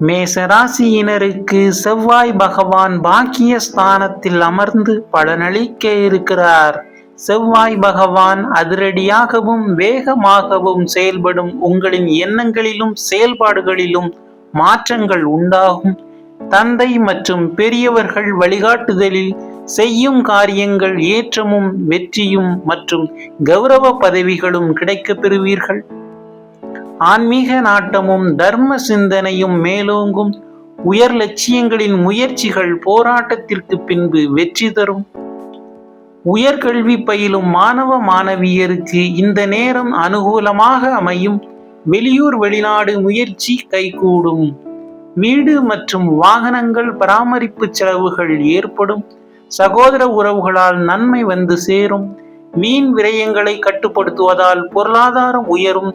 மேசராசியினருக்கு செவ்வாய் பகவான் பாக்கிய ஸ்தானத்தில் அமர்ந்து பலனளிக்க இருக்கிறார். செவ்வாய் பகவான் அதிரடியாகவும் வேகமாகவும் செயல்படும். உங்களின் எண்ணங்களிலும் செயல்பாடுகளிலும் மாற்றங்கள் உண்டாகும். தந்தை மற்றும் பெரியவர்கள் வழிகாட்டுதலில் செய்யும் காரியங்கள் ஏற்றமும் வெற்றியும் மற்றும் கௌரவ பதவிகளும் கிடைக்கப் பெறுவீர்கள். ஆன்மீக நாட்டமும் தர்ம சிந்தனையும் மேலோங்கும். உயர் லட்சியங்களின் முயற்சிகள் போராட்டத்திற்கு பின்பு வெற்றி தரும். உயர்கல்வி பயிலும் மாணவ மாணவியருக்கு இந்த நேரம் அனுகூலமாக அமையும். வெளியூர் வெளிநாடு முயற்சி கைகூடும். வீடு மற்றும் வாகனங்கள் பராமரிப்பு செலவுகள் ஏற்படும். சகோதர உறவுகளால் நன்மை வந்து சேரும். வீண் விரயங்களை கட்டுப்படுத்துவதால் பொருளாதாரம் உயரும்.